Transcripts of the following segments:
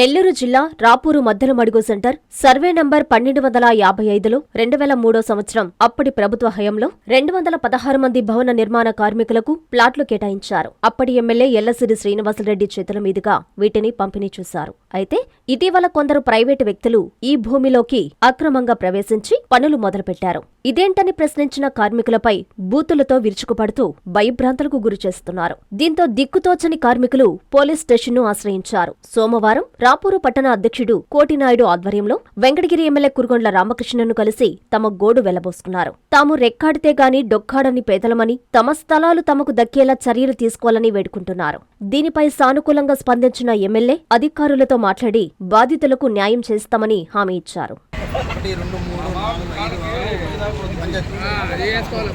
నెల్లూరు జిల్లా Rapur Maddelamadugu centre survey number పన్నెండు వందల యాభై ఐదులో రెండు వేల మూడో సంవత్సరం అప్పటి ప్రభుత్వ హయంలో రెండు వందల పదహారు మంది భవన నిర్మాణ కార్మికులకు ప్లాట్లు కేటాయించారు. అప్పటి ఎమ్మెల్యే ఎల్లసిరి శ్రీనివాసరెడ్డి చేతుల మీదుగా వీటిని పంపిణీ చేశారు. అయితే ఇటీవల కొందరు ప్రైవేటు వ్యక్తులు ఈ భూమిలోకి అక్రమంగా ప్రవేశించి పనులు మొదలుపెట్టారు. ఇదేంటని ప్రశ్నించిన కార్మికులపై బూతులతో విరుచుకుపడుతూ భయభ్రాంతులకు గురిచేస్తున్నారు. దీంతో దిక్కుతోచని కార్మికులు పోలీస్ స్టేషన్ను ఆశ్రయించారు. సోమవారం రాపూరు పట్టణ అధ్యక్షుడు కోటినాయుడు ఆధ్వర్యంలో వెంకటగిరి ఎమ్మెల్యే కురుగొండ్ల రామకృష్ణను కలిసి తమ గోడు వెలబోసుకున్నారు తాము రెక్కాడితే గాని డొక్కాడని పేదలమని తమ స్థలాలు తమకు దక్కేలా చర్యలు తీసుకోవాలని వేడుకుంటున్నారు. దీనిపై సానుకూలంగా స్పందించిన ఎమ్మెల్యే అధికారులతో మాట్లాడి బాధితులకు న్యాయం చేస్తామని హామీ ఇచ్చారు. ఒకటి రెండు మూడు నాలుగు ఐదు ఆరు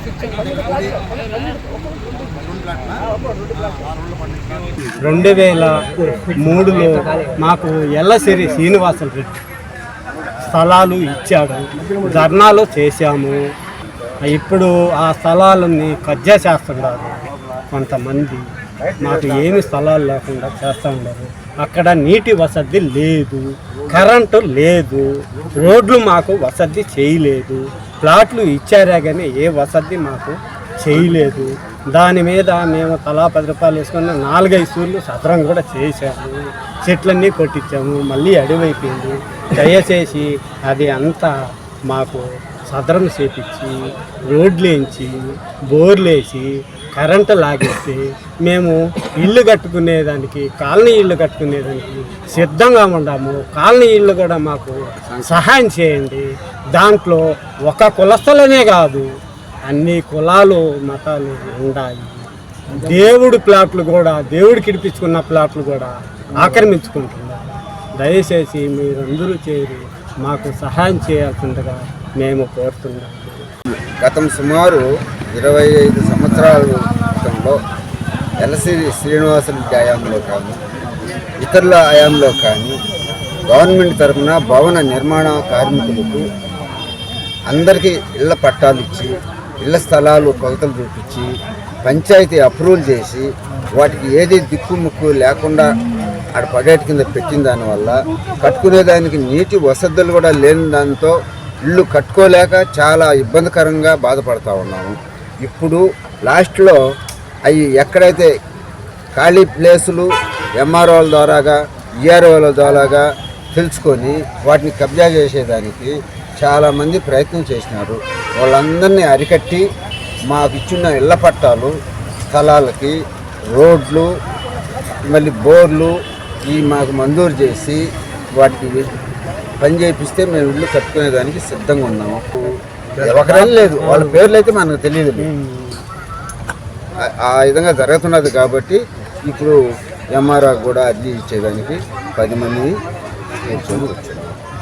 రెండు వేల మూడులో మాకు ఎల్లసిరి శ్రీనివాసులు రెడ్డి స్థలాలు ఇచ్చాడు. ధర్నాలు చేశాము. ఇప్పుడు ఆ స్థలాలని కబ్జా చేస్తున్నారు కొంతమంది. మాకు ఏమి స్థలాలు లేకుండా చేస్తూ ఉన్నారు. అక్కడ నీటి వసతి లేదు కరెంటు లేదు రోడ్లు మాకు వసతి చేయలేదు ప్లాట్లు ఇచ్చారే కానీ ఏ వసతి మాకు చేయలేదు. దాని మీద మేము తలా పది రూపాయలు వేసుకున్న నాలుగైదు సూర్లు సదరం కూడా చేశాము. చెట్లన్నీ కొట్టించాము మళ్ళీ అడివైపోయింది దయచేసి అది అంతా మాకు సదరం చేపించి రోడ్లేంచి బోర్లేసి కరెంటు లాగేసి మేము ఇల్లు కట్టుకునేదానికి కాలనీ ఇల్లు కట్టుకునేదానికి సిద్ధంగా ఉన్నాము కాలనీ ఇల్లు కూడా మాకు సహాయం చేయండి. దాంట్లో ఒక కులస్థలనే కాదు అన్ని కులాలు మతాలు ఉండాలి. దేవుడు ప్లాట్లు కూడా దేవుడికి ఇడిపించుకున్న ప్లాట్లు కూడా ఆక్రమించుకుంటున్నారు దయచేసి మీరందరూ చేరి మాకు సహాయం చేయాల్సిందిగా మేము కోరుతున్నాము గతం సుమారు ఇరవై ఐదు సంవత్సరాల క్రితంలో ఎలసిరి శ్రీనివాసులు హయాంలో కానీ ఇతరుల హయాంలో కానీ గవర్నమెంట్ తరఫున భవన నిర్మాణ కార్మికులకు అందరికీ ఇళ్ళ పట్టాలు ఇచ్చి ఇళ్ళ స్థలాలు కొలతలు చూపించి పంచాయతీ అప్రూవల్ చేసి వాటికి ఏది దిక్కుముక్కు లేకుండా ఆడ పడేటి కింద పెట్టిన దానివల్ల కట్టుకునేదానికి నీటి వసతులు కూడా లేని దాంతో ఇల్లు కట్టుకోలేక చాలా ఇబ్బందికరంగా బాధపడతా ఉన్నాము. ఇప్పుడు లాస్ట్లో అవి ఎక్కడైతే ఖాళీ ప్లేసులు ఎంఆర్ఓల ద్వారాగా ఈఆర్ఓల ద్వారాగా తెలుసుకొని వాటిని కబ్జా చేసేదానికి చాలామంది ప్రయత్నం చేసినారు. వాళ్ళందరినీ అరికట్టి మాకు ఇచ్చిన ఇళ్ళ పట్టాలు స్థలాలకి రోడ్లు మళ్ళీ బోర్లు ఈ మాకు మంజూరు చేసి వాటికి పని చేపిస్తే మేము ఇల్లు కట్టుకునేదానికి సిద్ధంగా ఉన్నాము. ఒకరేం లేదు. వాళ్ళ పేర్లు అయితే మనకు తెలియదు ఆ- విధంగా జరుగుతున్నది కాబట్టి ఇప్పుడు ఎంఆర్ఆర్ కూడా అర్జీ ఇచ్చేదానికి పది మంది కూర్చొని